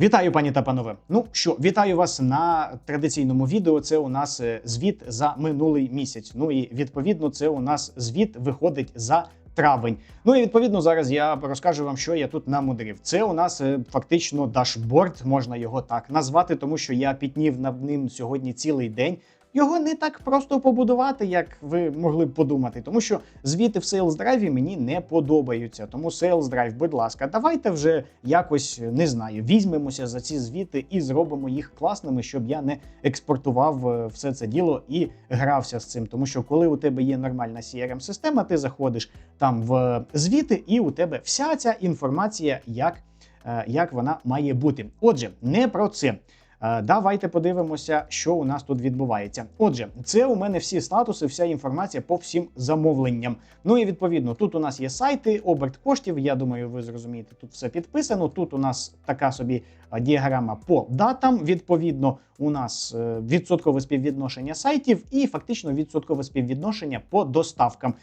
Вітаю, пані та панове. Ну що, вітаю вас на традиційному відео. Це у нас е, звіт за минулий місяць. Ну і відповідно, це у нас звіт виходить за травень. Ну і відповідно зараз я розкажу вам, що я тут намудрив. Це у нас е, фактично дашборд, можна його так назвати, тому що я пітнів над ним сьогодні цілий день. Його не так просто побудувати, як ви могли б подумати, тому що звіти в Sales Drive мені не подобаються. Тому Sales Drive, будь ласка, давайте вже якось не знаю, візьмемося за ці звіти і зробимо їх класними, щоб я не експортував е, все це діло і грався з цим. Тому що коли у тебе є нормальна crm система ти заходиш там в звіти, і у тебе вся ця інформація, як, е, як вона має бути. Отже, не про це. Е, Давайте подивимося, що у нас тут відбувається. Отже, це у мене всі статуси, вся інформація по всім замовленням. Ну і відповідно, тут у нас є сайти, оберт коштів. Я думаю, ви зрозумієте, тут все підписано. Тут у нас така собі е, діаграма по датам. Відповідно, у нас е, відсоткове співвідношення сайтів і фактично відсоткове співвідношення по доставкам.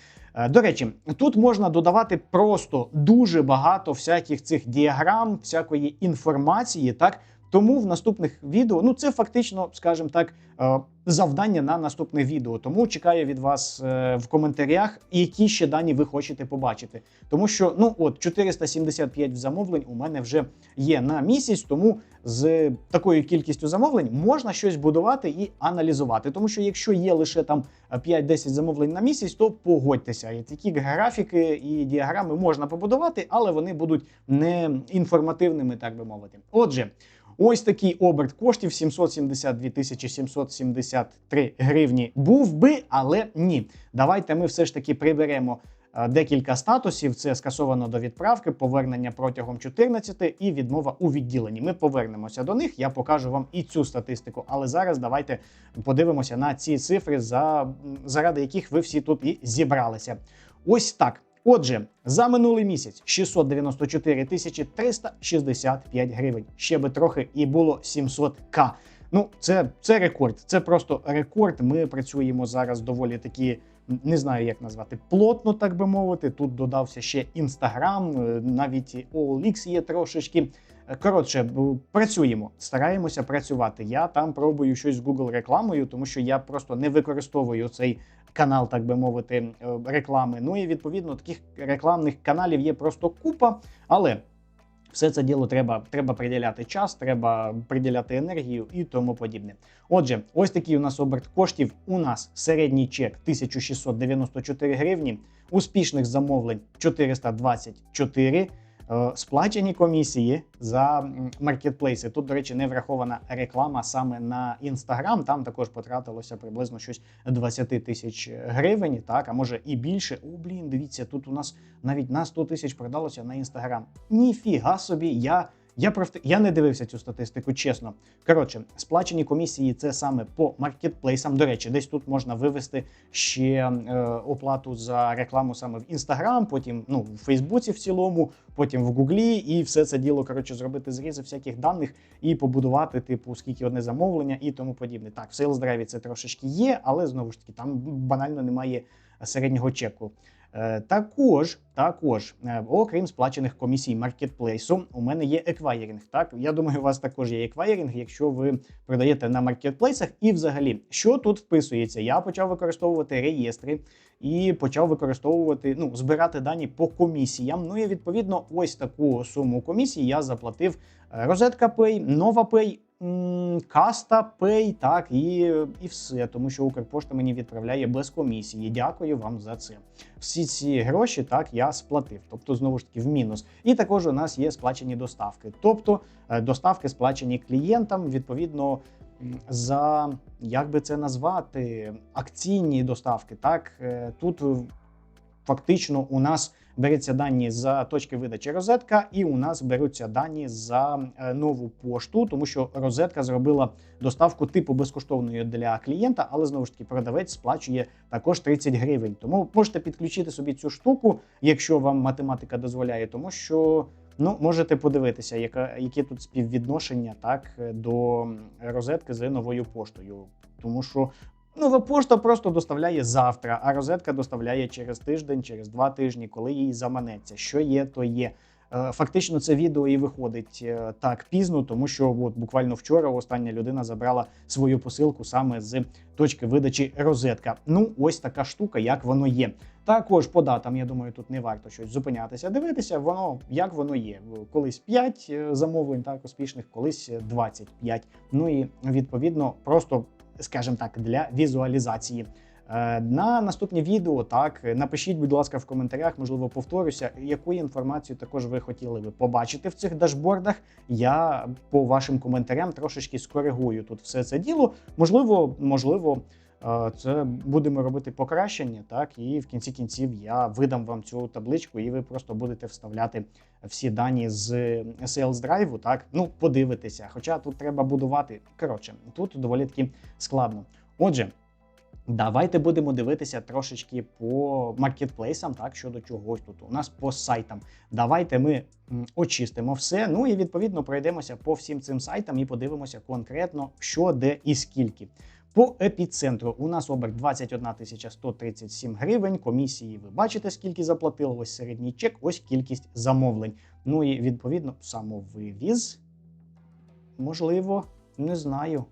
До речі, тут можна додавати просто дуже багато всяких цих діаграм, всякої інформації, так. Тому в наступних відео, ну це фактично, скажімо так, е, завдання на наступне відео. Тому чекаю від вас е, в коментарях, які ще дані ви хочете побачити. Тому що ну от 475 замовлень у мене вже є на місяць, тому з такою кількістю замовлень можна щось будувати і аналізувати. Тому що якщо є лише там 5-10 замовлень на місяць, то погодьтеся, такі графіки і діаграми можна побудувати, але вони будуть не інформативними, так би мовити. Отже. Ось такий оберт коштів 772 тисячі 773 гривні був би, але ні. Давайте ми все ж таки приберемо е, декілька статусів: це скасовано до відправки, повернення протягом 14 і відмова у відділенні. Ми повернемося до них. Я покажу вам і цю статистику. Але зараз давайте подивимося на ці цифри, за, заради яких ви всі тут і зібралися. Ось так. Отже, за минулий місяць 694 тисячі 365 гривень. Ще би трохи і було 700к. Ну, це, це рекорд. Це просто рекорд. Ми працюємо зараз доволі такі. Не знаю, як назвати плотно, так би мовити. Тут додався ще інстаграм, навіть OLX є трошечки. Коротше, працюємо, стараємося працювати. Я там пробую щось з Google рекламою, тому що я просто не використовую цей канал, так би мовити, е, реклами. Ну і відповідно таких рекламних каналів є просто купа, але. Все це діло треба, треба приділяти час, треба приділяти енергію і тому подібне. Отже, ось такий у нас оберт коштів. У нас середній чек 1694 гривні, успішних замовлень 424. Е, Сплачені комісії за маркетплейси. Тут, до речі, не врахована реклама саме на інстаграм. Там також потратилося приблизно щось 20 тисяч гривень, так а може і більше. О, блін, дивіться, тут у нас навіть на 100 тисяч продалося на інстаграм. Ніфіга собі, я. Я просто я не дивився цю статистику, чесно. Коротше, сплачені комісії це саме по маркетплейсам. До речі, десь тут можна вивести ще е, оплату за рекламу саме в Інстаграм, потім ну в Фейсбуці в цілому, потім в Гуглі, і все це діло коротше зробити зрізи всяких даних і побудувати, типу, скільки одне замовлення і тому подібне. Так, в Sales Drive це трошечки є, але знову ж таки там банально немає середнього чеку. Е, Також, також, е, окрім сплачених комісій маркетплейсу, у мене є еквайринг. Так, я думаю, у вас також є еквайринг, якщо ви продаєте на маркетплейсах. І взагалі, що тут вписується? Я почав використовувати реєстри і почав використовувати, ну, збирати дані по комісіям. Ну і відповідно, ось таку суму комісії я заплатив Розетка Pay, Nova Pay, Каста Pay, так і, і все, тому що Укрпошта мені відправляє без комісії. Дякую вам за це. Всі ці гроші так я сплатив, тобто знову ж таки в мінус. І також у нас є сплачені доставки, тобто е, доставки сплачені клієнтам відповідно. За як би це назвати, акційні доставки. Так Е, тут фактично у нас береться дані за точки видачі розетка, і у нас беруться дані за е, нову пошту, тому що розетка зробила доставку типу безкоштовною для клієнта, але знову ж таки продавець сплачує також 30 гривень. Тому можете підключити собі цю штуку, якщо вам математика дозволяє, тому що. Ну, можете подивитися, яка які тут співвідношення так до розетки з новою поштою, тому що нова пошта просто доставляє завтра, а розетка доставляє через тиждень, через два тижні, коли їй заманеться. Що є, то є. Е, Фактично, це відео і виходить е, так пізно, тому що от буквально вчора остання людина забрала свою посилку саме з точки видачі розетка. Ну, ось така штука, як воно є. Також по датам, я думаю, тут не варто щось зупинятися, дивитися, воно як воно є. Колись 5 замовлень, так успішних, колись 25. Ну і відповідно, просто, скажімо так, для візуалізації. Е, На наступні відео так напишіть, будь ласка, в коментарях, можливо, повторюся, яку інформацію також ви хотіли би побачити в цих дашбордах. Я по вашим коментарям трошечки скоригую тут все це діло. Можливо, можливо, це будемо робити покращення, так і в кінці кінців я видам вам цю табличку, і ви просто будете вставляти всі дані з Sales Drive, так ну подивитися. Хоча тут треба будувати. Коротше, тут доволі таки складно. Отже. Давайте будемо дивитися трошечки по маркетплейсам, так щодо чогось тут. У нас по сайтам. Давайте ми очистимо все. Ну і відповідно пройдемося по всім цим сайтам і подивимося конкретно, що де і скільки. По епіцентру у нас оберт 21 137 гривень. Комісії ви бачите, скільки заплатили. Ось середній чек, ось кількість замовлень. Ну і відповідно самовивіз. Можливо, не знаю.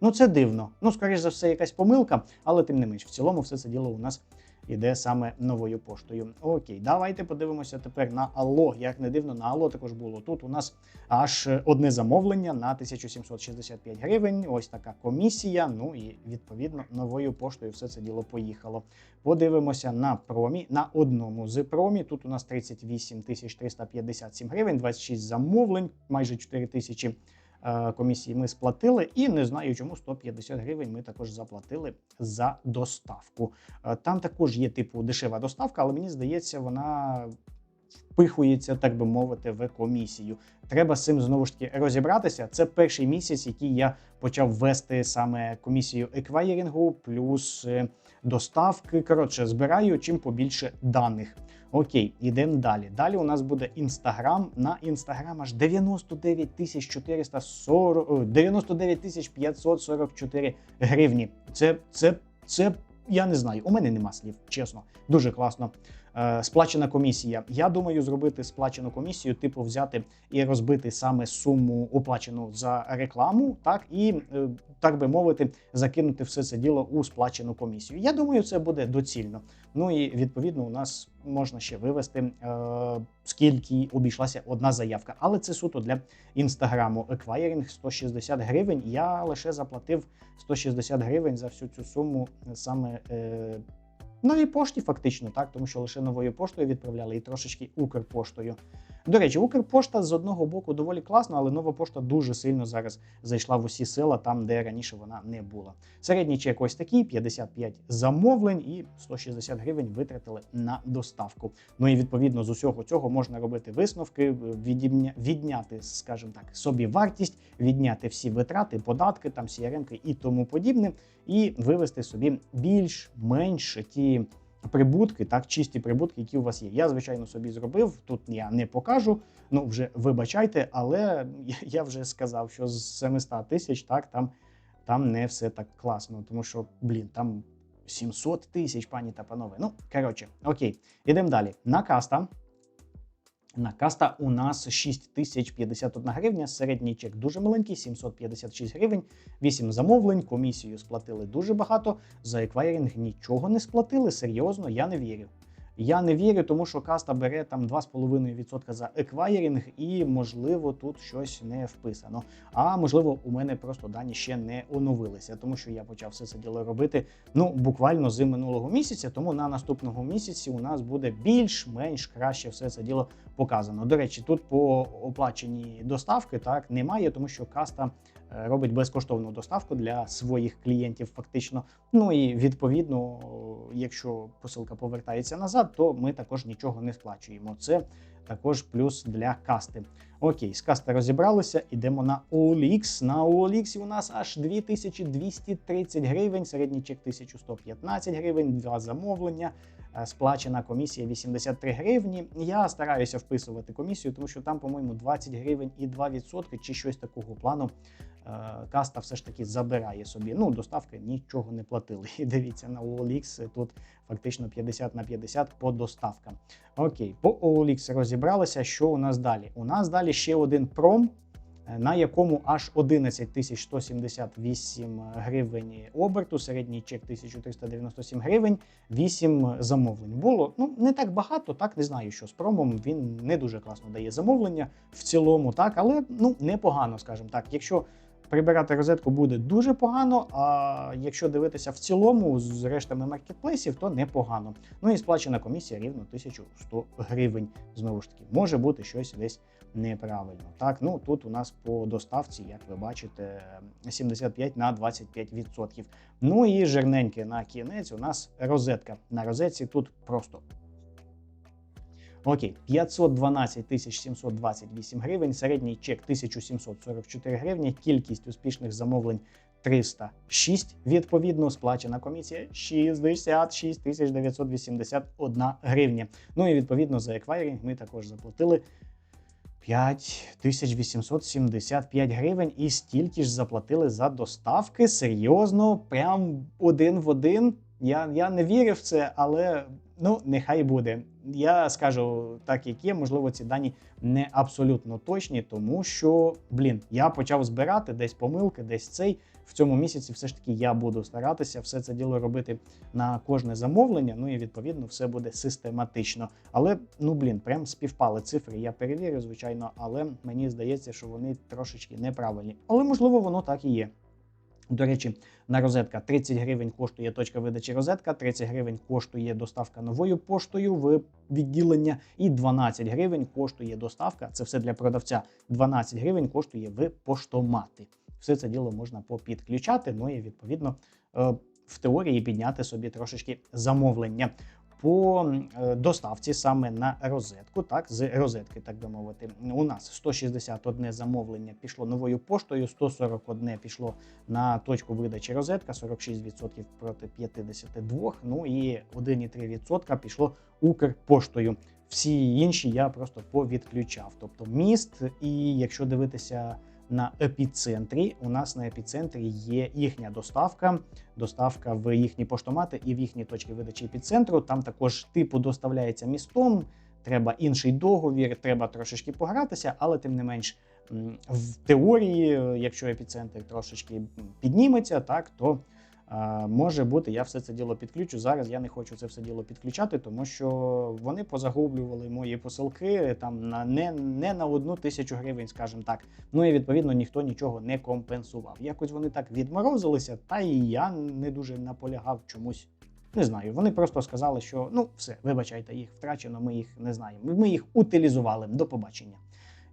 Ну, це дивно. Ну, скоріш за все, якась помилка, але тим не менш, в цілому, все це діло у нас іде саме новою поштою. Окей, давайте подивимося тепер на Алло. Як не дивно, на Алло також було. Тут у нас аж одне замовлення на 1765 гривень. Ось така комісія. Ну і відповідно новою поштою все це діло поїхало. Подивимося на промі. На одному з промі. Тут у нас 38 357 гривень, 26 замовлень, майже 4 тисячі комісії ми сплатили, і не знаю, чому 150 гривень ми також заплатили за доставку. Е, Там також є типу дешева доставка, але мені здається, вона впихується, так би мовити, в комісію. Треба з цим знову ж таки розібратися. Це перший місяць, який я почав вести саме комісію еквайрінгу, плюс е, доставки. Коротше, збираю чим побільше даних. Окей, ідемо далі. Далі у нас буде інстаграм. На інстаграм аж 99 440, о, 99 544 гривні. Це, це, це я не знаю. У мене нема слів, чесно. Дуже класно. Е, сплачена комісія. Я думаю, зробити сплачену комісію, типу, взяти і розбити саме суму оплачену за рекламу, так і е, так би мовити, закинути все це діло у сплачену комісію. Я думаю, це буде доцільно. Ну і відповідно у нас можна ще вивести, е, скільки обійшлася одна заявка. Але це суто для інстаграму. Еквайрінг 160 гривень. Я лише заплатив 160 гривень за всю цю суму саме. Новій пошті, фактично, так, тому що лише новою поштою відправляли і трошечки Укрпоштою. До речі, Укрпошта з одного боку доволі класна, але нова пошта дуже сильно зараз зайшла в усі села, там, де раніше вона не була. Середній чек ось такий: 55 замовлень і 160 гривень витратили на доставку. Ну і відповідно з усього цього можна робити висновки, відімня- відняти, скажімо так, собі вартість, відняти всі витрати, податки, там CRM і тому подібне, і вивести собі більш-менш ті прибутки, так, чисті прибутки, які у вас є. Я, звичайно, собі зробив. Тут я не покажу. Ну, вже вибачайте, але я вже сказав, що з 700 тисяч так там, там не все так класно, тому що, блін, там 700 тисяч, пані та панове. Ну, коротше, окей, ідемо далі. На каста. На каста у нас 6051 гривня, середній чек дуже маленький, 756 гривень, 8 замовлень, комісію сплатили дуже багато, за еквайринг нічого не сплатили, серйозно, я не вірю. Я не вірю, тому що каста бере там 2,5% за еквайринг, і можливо тут щось не вписано. А можливо, у мене просто дані ще не оновилися, тому що я почав все це діло робити ну буквально з минулого місяця. Тому на наступному місяці у нас буде більш-менш краще все це діло показано. До речі, тут по оплаченій доставки так немає, тому що каста е, робить безкоштовну доставку для своїх клієнтів, фактично. Ну і відповідно, якщо посилка повертається назад, то ми також нічого не сплачуємо. Це також плюс для касти. Окей, з касти розібралися. Ідемо на OLX. На OLX у нас аж 2230 гривень, середній чек 1115 гривень, два замовлення. Е, сплачена комісія 83 гривні. Я стараюся вписувати комісію, тому що там, по-моєму, 20 гривень і 2% чи щось такого плану. е, Каста все ж таки забирає собі. Ну, доставки нічого не платили. І дивіться на OLX тут фактично 50 на 50 по доставкам. Окей, по OLX розібралися. Що у нас далі? У нас далі ще один пром, на якому аж 11 178 гривень оберту, середній чек 1397 гривень, 8 замовлень. Було ну не так багато, так не знаю, що з промом він не дуже класно дає замовлення в цілому, так, але ну непогано, скажімо так. Якщо прибирати розетку буде дуже погано. А якщо дивитися в цілому з рештами маркетплейсів, то непогано. Ну і сплачена комісія рівно 1100 гривень. Знову ж таки, може бути щось десь неправильно. Так, ну тут у нас по доставці, як ви бачите, 75 на 25%. Ну і жирненьке на кінець у нас розетка. На розетці тут просто Окей, 512 тисяч 728 гривень, середній чек 1744 гривні, кількість успішних замовлень 306, відповідно, сплачена комісія 66 тисяч 981 гривня. Ну і відповідно за еквайрінг ми також заплатили 5875 гривень і стільки ж заплатили за доставки. Серйозно, прям один в один. Я, я не вірив в це, але ну нехай буде. Я скажу так, як є. Можливо, ці дані не абсолютно точні, тому що, блін, я почав збирати десь помилки, десь цей. В цьому місяці все ж таки я буду старатися все це діло робити на кожне замовлення. Ну і відповідно все буде систематично. Але ну блін, прям співпали цифри. Я перевірю, звичайно, але мені здається, що вони трошечки неправильні. Але можливо, воно так і є. До речі, на розетка 30 гривень коштує точка видачі розетка, 30 гривень коштує доставка новою поштою в відділення, і 12 гривень коштує доставка. Це все для продавця. 12 гривень коштує в поштомати. Все це діло можна попідключати. Ну і відповідно е, в теорії підняти собі трошечки замовлення. По е, доставці саме на розетку, так з розетки, так би мовити, у нас 161 замовлення пішло новою поштою, 141 пішло на точку видачі розетка, 46% проти 52%, Ну і 1,3% пішло Укрпоштою. Всі інші я просто повідключав. Тобто міст, і якщо дивитися на епіцентрі. У нас на епіцентрі є їхня доставка, доставка в їхні поштомати і в їхні точки видачі епіцентру. Там також типу доставляється містом. Треба інший договір, треба трошечки погратися, але тим не менш в теорії, якщо епіцентр трошечки підніметься, так то Може бути, я все це діло підключу. Зараз я не хочу це все діло підключати, тому що вони позагублювали мої посилки там на не не на одну тисячу гривень, скажімо так. Ну і відповідно ніхто нічого не компенсував. Якось вони так відморозилися, та і я не дуже наполягав чомусь. Не знаю. Вони просто сказали, що ну все, вибачайте, їх втрачено. Ми їх не знаємо. Ми їх утилізували. До побачення.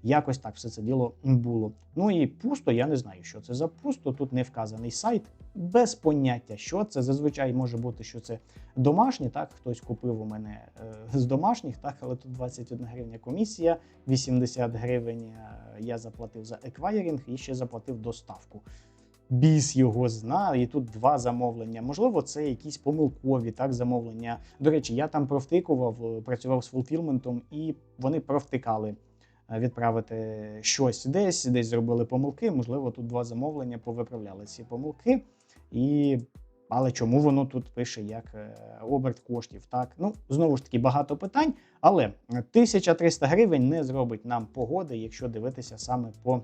Якось так все це діло було. Ну і пусто, я не знаю, що це за пусто. Тут не вказаний сайт, без поняття, що це. Зазвичай може бути, що це домашні. Так, хтось купив у мене е, з домашніх, так, але тут 21 гривня комісія, 80 гривень е, я заплатив за еквайрінг і ще заплатив доставку. Біс його знає, і тут два замовлення. Можливо, це якісь помилкові так замовлення. До речі, я там провтикував, працював з фулфілментом, і вони провтикали. Відправити щось десь, десь зробили помилки. Можливо, тут два замовлення повиправляли ці помилки. І... Але чому воно тут пише як е, оберт коштів? Так, ну знову ж таки багато питань. Але 1300 гривень не зробить нам погоди, якщо дивитися саме по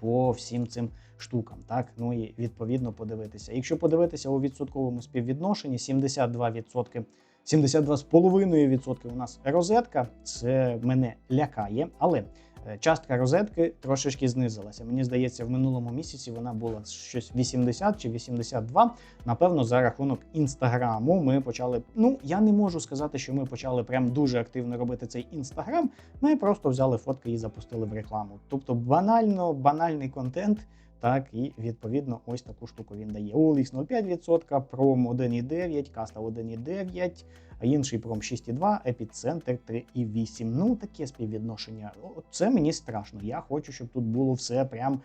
по всім цим штукам. Так, ну і відповідно подивитися. Якщо подивитися у відсотковому співвідношенні, 72% 72,5% у нас розетка. Це мене лякає, але е, частка розетки трошечки знизилася. Мені здається, в минулому місяці вона була щось 80 чи 82. Напевно, за рахунок інстаграму ми почали. Ну я не можу сказати, що ми почали прям дуже активно робити цей інстаграм. Ми просто взяли фотки і запустили в рекламу. Тобто банально, банальний контент. Так, і відповідно ось таку штуку він дає. OLX 0,5%, Prom 1,9, Каста 1,9, а інший Prom 6,2, Епіцентр 3,8. Ну, таке співвідношення. Це мені страшно. Я хочу, щоб тут було все прям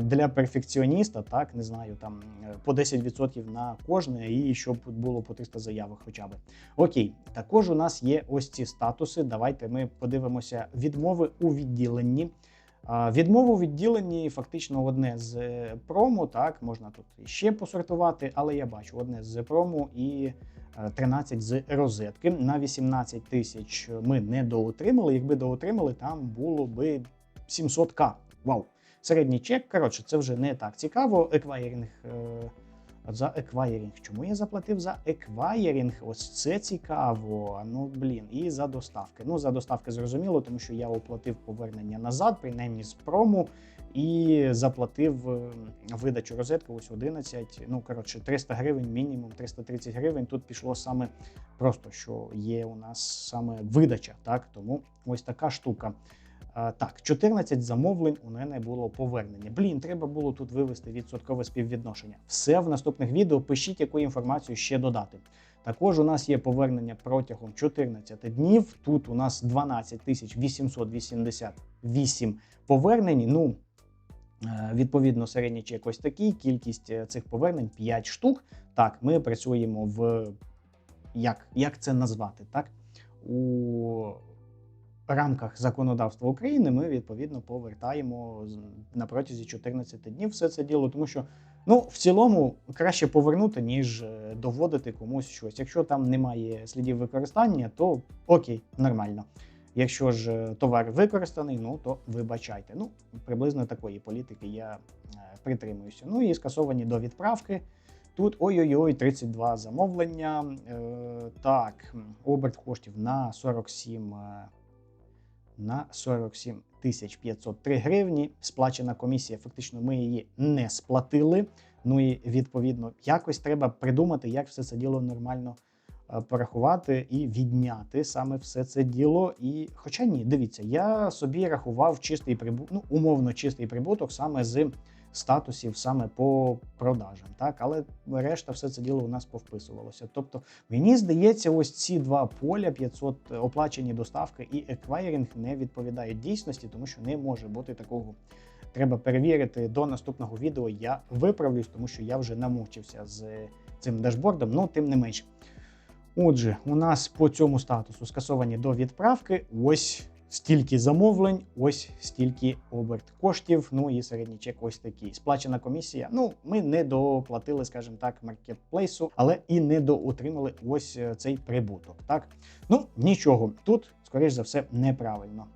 для перфекціоніста, так не знаю, там по 10% на кожне, і щоб було по 300 заявок хоча б. Окей, також у нас є ось ці статуси. Давайте ми подивимося відмови у відділенні. Відмову відділені фактично одне з прому. промо. Так, можна тут ще посортувати, але я бачу одне з промо і е, 13 з розетки. На 18 тисяч ми не доотримали. Якби доотримали, там було би 700к. Вау! Середній чек. Коротше, це вже не так цікаво. Еквайринг. За еквайринг. Чому я заплатив за еквайринг? Ось це цікаво. Ну блін, і за доставки. Ну, за доставки зрозуміло, тому що я оплатив повернення назад, принаймні з прому, і заплатив е, видачу розетки ось 11. Ну коротше, 300 гривень, мінімум 330 гривень. Тут пішло саме просто, що є у нас саме видача. Так, тому ось така штука. Так, 14 замовлень у мене було повернення. Блін, треба було тут вивести відсоткове співвідношення. Все в наступних відео. Пишіть, яку інформацію ще додати. Також у нас є повернення протягом 14 днів. Тут у нас 12 888 повернень. Ну, е, відповідно, середній чек ось такий. Кількість е, цих повернень 5 штук. Так, ми працюємо в як, як це назвати? Так? У рамках законодавства України ми відповідно повертаємо на протязі 14 днів все це діло, тому що ну в цілому краще повернути, ніж е, доводити комусь щось. Якщо там немає слідів використання, то окей, нормально. Якщо ж е, товар використаний, ну то вибачайте. Ну приблизно такої політики я е, притримуюся. Ну і скасовані до відправки. Тут ой-ой-ой, 32 замовлення. Е, так, оберт коштів на 47 е, на 47 тисяч 503 гривні. Сплачена комісія. Фактично, ми її не сплатили. Ну і відповідно, якось треба придумати, як все це діло нормально е, порахувати і відняти саме все це діло. І, хоча ні, дивіться, я собі рахував чистий прибуток, ну умовно чистий прибуток саме з статусів саме по продажам. Так, але решта все це діло у нас повписувалося. Тобто, мені здається, ось ці два поля 500 оплачені доставки і еквайринг не відповідають дійсності, тому що не може бути такого. Треба перевірити до наступного відео. Я виправлюсь, тому що я вже намучився з цим дашбордом, ну тим не менше. Отже, у нас по цьому статусу скасовані до відправки. Ось стільки замовлень, ось стільки оберт коштів. Ну і середній чек ось такий. Сплачена комісія. Ну, ми не доплатили, скажімо так, маркетплейсу, але і не доотримали ось е, цей прибуток. Так, ну нічого, тут, скоріш за все, неправильно.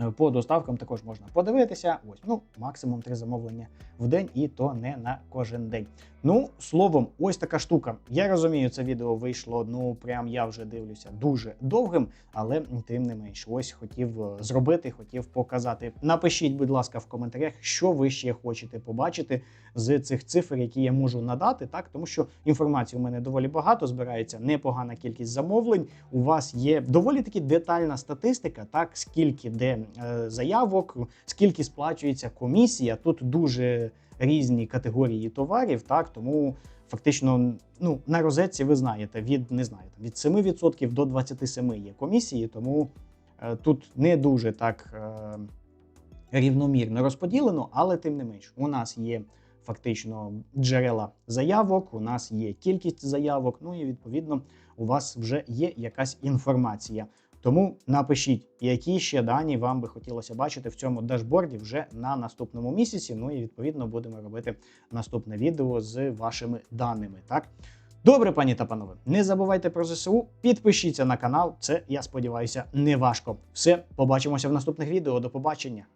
Е, По доставкам також можна подивитися. Ось, ну, максимум три замовлення в день, і то не на кожен день. Ну, словом, ось така штука. Я розумію, це відео вийшло. Ну, прям я вже дивлюся дуже довгим, але тим не менш, ось хотів е, зробити, хотів показати. Напишіть, будь ласка, в коментарях, що ви ще хочете побачити з цих цифр, які я можу надати, так тому що інформації у мене доволі багато збирається непогана кількість замовлень. У вас є доволі таки детальна статистика, так скільки де е, заявок, скільки сплачується комісія. Тут дуже різні категорії товарів, так тому фактично ну на розетці ви знаєте від не знаю від 7% до 27% є комісії, тому е, тут не дуже так е, рівномірно розподілено, але тим не менш, у нас є фактично джерела заявок, у нас є кількість заявок, ну і відповідно у вас вже є якась інформація. Тому напишіть, які ще дані вам би хотілося бачити в цьому дашборді вже на наступному місяці. Ну і відповідно будемо робити наступне відео з вашими даними. Так. Добре, пані та панове, не забувайте про ЗСУ, підпишіться на канал. Це я сподіваюся не важко. Все, побачимося в наступних відео. До побачення.